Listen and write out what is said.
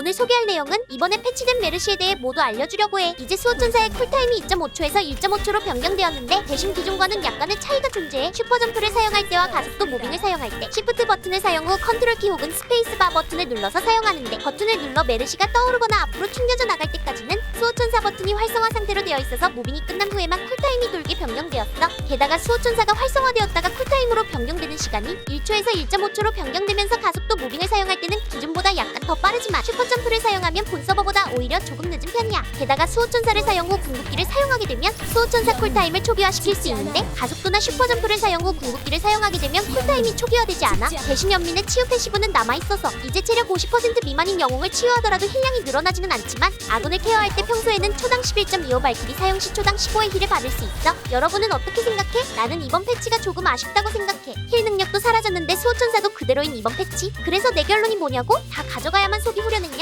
오늘 소개할 내용은 이번에 패치된 메르시에 대해 모두 알려주려고 해. 이제 수호천사의 쿨타임이 2.5초에서 1.5초로 변경되었는데 대신 기존과는 약간의 차이가 존재해 슈퍼점프를 사용할 때와 가속도 무빙을 사용할 때 시프트 버튼을 사용 후 컨트롤 키 혹은 스페이스바 버튼을 눌러서 사용하는데 버튼을 눌러 메르시가 떠오르거나 앞으로 튕겨져 나갈 때까지는 수호천사 버튼이 활성화 상태로 되어 있어서 무빙이 끝난 후에만 쿨타임이 돌게 변경되었어. 게다가 수호천사가 활성화되었다가 쿨타임으로 변경되는 시간이 1초에서 1.5초로 변경되면서 가속도 무빙을 사용할 때는 약간 더 빠르지만 슈퍼점프를 사용하면 본 서버보다 오히려 조금 늦은 편이야. 게다가 수호천사를 사용 후 궁극기를 사용하게 되면 수호천사 쿨타임을 초기화시킬 수 있는데 가속도나 슈퍼점프를 사용 후 궁극기를 사용하게 되면 쿨타임이 초기화되지 않아. 대신 연민의 치유 패시브는 남아있어서 이제 체력 50% 미만인 영웅을 치유하더라도 힐량이 늘어나지는 않지만 아군을 케어할 때 평소에는 초당 11.25 발길이 사용 시 초당 15의 힐을 받을 수 있어. 여러분은 어떻게 생각해? 나는 이번 패치가 조금 아쉽다고 생각해. 힐 능력도 사라졌는데 수호천사도 그대로인 이번 패치. 그래서 내 결론이 뭐냐고? 다 가져가 야만 속이 후련했냐?